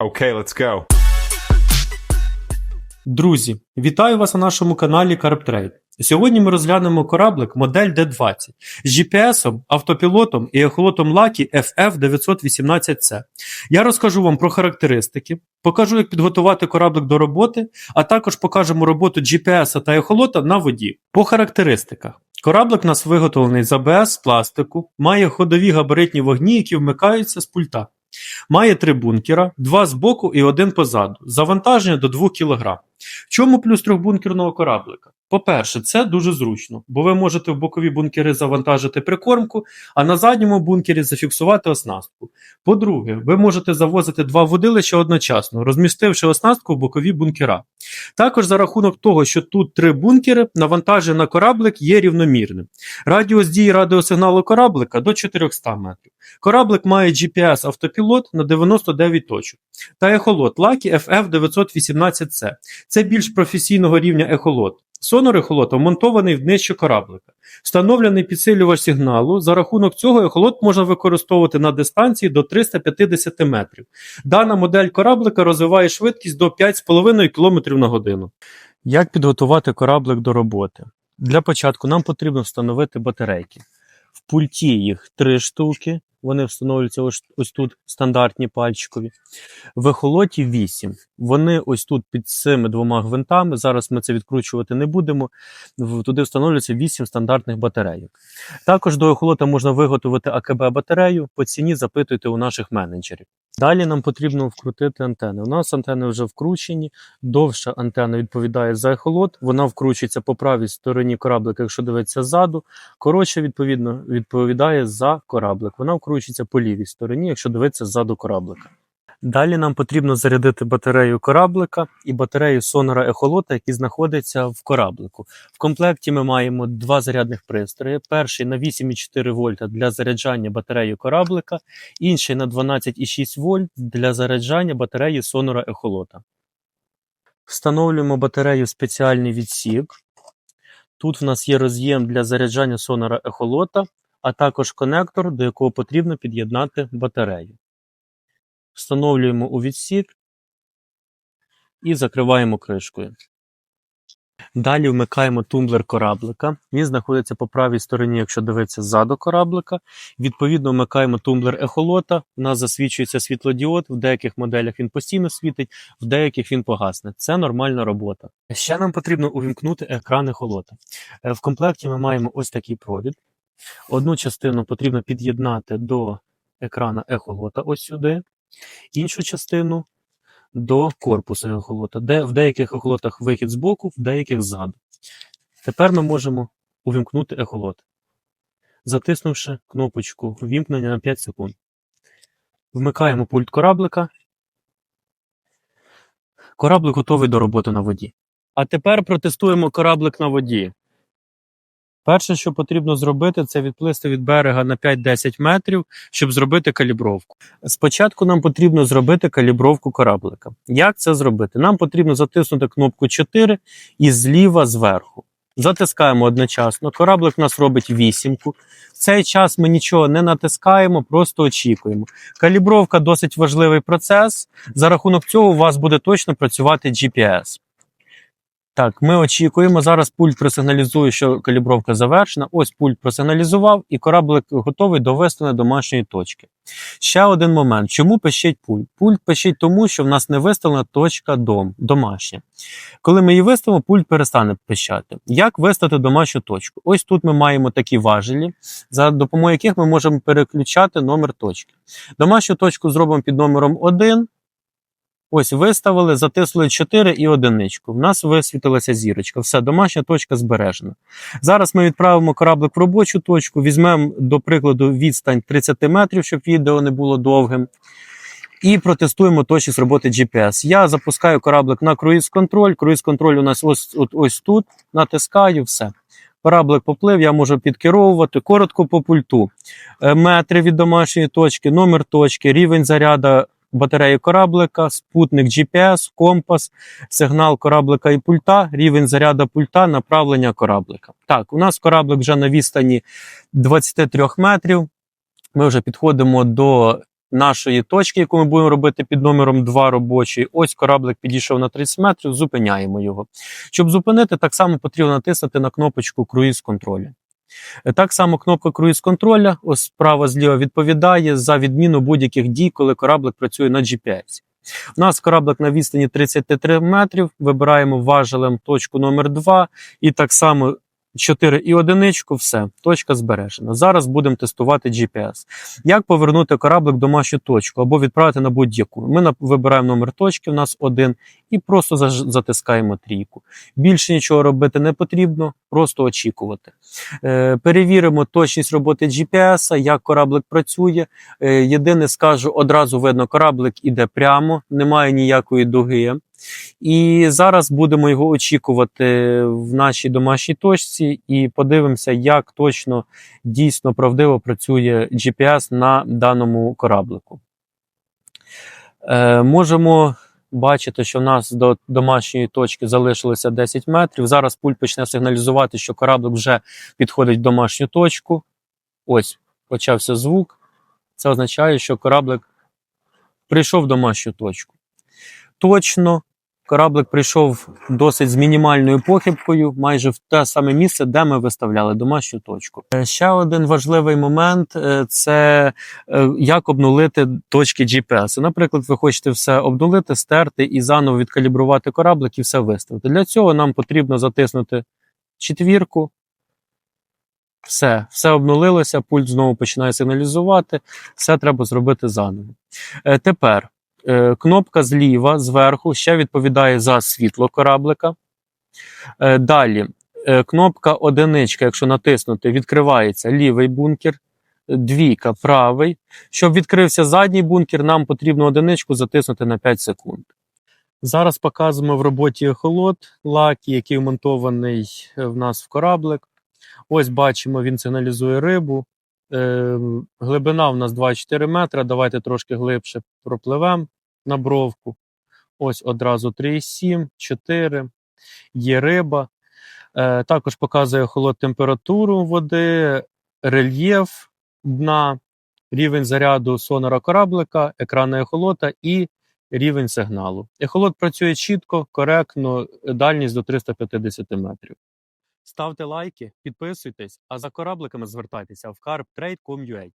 Okay, let's go. Друзі, вітаю вас на нашому каналі CarpTrade. Сьогодні ми розглянемо кораблик модель D20 з GPS, автопілотом і ехолотом Lucky FF918C. Я розкажу вам про характеристики, покажу, як підготувати кораблик до роботи, а також покажемо роботу GPS та ехолота на воді. По характеристиках. Кораблик у нас виготовлений з АБС пластику, має ходові габаритні вогні, які вмикаються з пульта. Має три бункера, два збоку і один позаду. Завантаження до 2 кг. В чому плюс трьохбункерного кораблика? По-перше, це дуже зручно, бо ви можете в бокові бункери завантажити прикормку, а на задньому бункері зафіксувати оснастку. По-друге, ви можете завозити два водилища одночасно, розмістивши оснастку в бокові бункера. Також за рахунок того, що тут три бункери, навантаження на кораблик є рівномірним. Радіус дії радіосигналу кораблика до 400 метрів. Кораблик має GPS автопілот на 99 точок та ехолот Lucky FF918C. Це більш професійного рівня ехолот. Сонор ехолота вмонтований в днище кораблика. Встановлений підсилювач сигналу. За рахунок цього ехолот можна використовувати на дистанції до 350 метрів. Дана модель кораблика розвиває швидкість до 5,5 км на годину. Як підготувати кораблик до роботи? Для початку нам потрібно встановити батарейки. В пульті їх три штуки. Вони встановлюються ось, ось тут стандартні пальчикові. В ехолоті 8. Вони ось тут під цими двома гвинтами. Зараз ми це відкручувати не будемо. Туди встановлюється 8 стандартних батарейок. Також до ехолота можна виготовити АКБ батарею. По ціні запитуйте у наших менеджерів. Далі нам потрібно вкрутити антени. У нас антени вже вкручені. Довша антенна відповідає за ехолот. Вона вкручується по правій стороні кораблика, якщо дивитися ззаду. Коротше, відповідно, відповідає за кораблик. Вона вкручується по лівій стороні, якщо дивитися ззаду кораблика. Далі нам потрібно зарядити батарею кораблика і батарею сонора ехолота, які знаходяться в кораблику. В комплекті ми маємо два зарядних пристрої. Перший на 8,4 вольта для заряджання батареї кораблика, інший на 12,6 вольт для заряджання батареї сонора ехолота. Встановлюємо батарею в спеціальний відсік. Тут в нас є роз'єм для заряджання сонора ехолота, а також конектор, до якого потрібно під'єднати батарею. Встановлюємо у відсік і закриваємо кришкою. Далі вмикаємо тумблер кораблика. Він знаходиться по правій стороні, якщо дивитися ззаду кораблика. Відповідно, вмикаємо тумблер ехолота. У нас засвічується світлодіод. В деяких моделях він постійно світить, в деяких він погасне. Це нормальна робота. Ще нам потрібно увімкнути екран ехолота. Е, В комплекті ми маємо ось такий провід. Одну частину потрібно під'єднати до екрана ехолота ось сюди іншу частину до корпусу ехолота, де в деяких ехолотах вихід збоку, в деяких ззаду. Тепер ми можемо увімкнути ехолот, затиснувши кнопочку вімкнення на 5 секунд. Вмикаємо пульт кораблика. Кораблик готовий до роботи на воді. А тепер протестуємо кораблик на воді. Перше, що потрібно зробити, це відплисти від берега на 5-10 метрів, щоб зробити калібровку. Спочатку нам потрібно зробити калібровку кораблика. Як це зробити? Нам потрібно затиснути кнопку 4 і зліва зверху. Затискаємо одночасно. Кораблик у нас робить вісімку. В цей час ми нічого не натискаємо, просто очікуємо. Калібровка досить важливий процес. За рахунок цього у вас буде точно працювати GPS. Так, ми очікуємо. Зараз пульт просигналізує, що калібровка завершена. Ось пульт просигналізував, і кораблик готовий довести на домашньої точки. Ще один момент. Чому пищить пульт? Пульт пищить тому, що в нас не виставлена точка дом, домашня. Коли ми її виставимо, пульт перестане пищати. Як виставити домашню точку? Ось тут ми маємо такі важелі, за допомогою яких ми можемо переключати номер точки. Домашню точку зробимо під номером 1. Ось виставили, затиснули 4 і одиничку. В нас висвітилася зірочка. Все, домашня точка збережена. Зараз ми відправимо кораблик в робочу точку, візьмемо, до прикладу, відстань 30 метрів, щоб відео не було довгим. І протестуємо точність роботи GPS. Я запускаю кораблик на круїз-контроль. Круїз-контроль у нас ось, от, ось тут. Натискаю, все. Кораблик поплив, я можу підкеровувати коротко по пульту. Е, Метри від домашньої точки, номер точки, рівень заряду батареї кораблика, спутник GPS, компас, сигнал кораблика і пульта, рівень заряду пульта, направлення кораблика. Так, у нас кораблик вже на відстані 23 метрів. Ми вже підходимо до нашої точки, яку ми будемо робити під номером 2 робочий. Ось кораблик підійшов на 30 метрів, зупиняємо його. Щоб зупинити, так само потрібно натиснути на кнопочку круїз контролю. Е, Так само кнопка круїз контроля, ось справа зліва відповідає за відміну будь-яких дій, коли кораблик працює на GPS. У нас кораблик на відстані 33 метрів. Вибираємо важелем точку номер 2 і так само 4 і одиничку, все, точка збережена. Зараз будемо тестувати GPS. Як повернути кораблик в домашню точку або відправити на будь-яку? Ми вибираємо номер точки, у нас один, і просто затискаємо трійку. Більше нічого робити не потрібно, просто очікувати. Е, перевіримо точність роботи GPS, як кораблик працює. Е, єдине скажу, одразу видно, кораблик іде прямо, немає ніякої дуги. І зараз будемо його очікувати в нашій домашній точці і подивимося, як точно дійсно правдиво працює GPS на даному кораблику. Е, можемо бачити, що в нас до домашньої точки залишилося 10 метрів. Зараз пульт почне сигналізувати, що кораблик вже підходить в домашню точку. Ось почався звук. Це означає, що кораблик прийшов в домашню точку. Точно, кораблик прийшов досить з мінімальною похибкою, майже в те саме місце, де ми виставляли домашню точку. Е, Ще один важливий момент е, це е, як обнулити точки GPS. Наприклад, ви хочете все обнулити, стерти і заново відкалібрувати кораблик і все виставити. Для цього нам потрібно затиснути четвірку. Все, все обнулилося, пульт знову починає сигналізувати. Все треба зробити заново. Тепер кнопка зліва, зверху, ще відповідає за світло кораблика. Е, далі, е, кнопка одиничка, якщо натиснути, відкривається лівий бункер, двійка правий. Щоб відкрився задній бункер, нам потрібно одиничку затиснути на 5 секунд. Зараз показуємо в роботі ехолот лакі, який вмонтований е, в нас в кораблик. Ось бачимо, він сигналізує рибу. Е, глибина у нас 2,4 метра. Давайте трошки глибше пропливемо на бровку. Ось одразу 3,7, 4. Є риба. Е, також показує холод температуру води, рельєф дна, рівень заряду сонора кораблика, екрана ехолота і рівень сигналу. Ехолот працює чітко, коректно, дальність до 350 метрів. Ставте лайки, підписуйтесь, а за корабликами звертайтеся в carptrade.com.ua.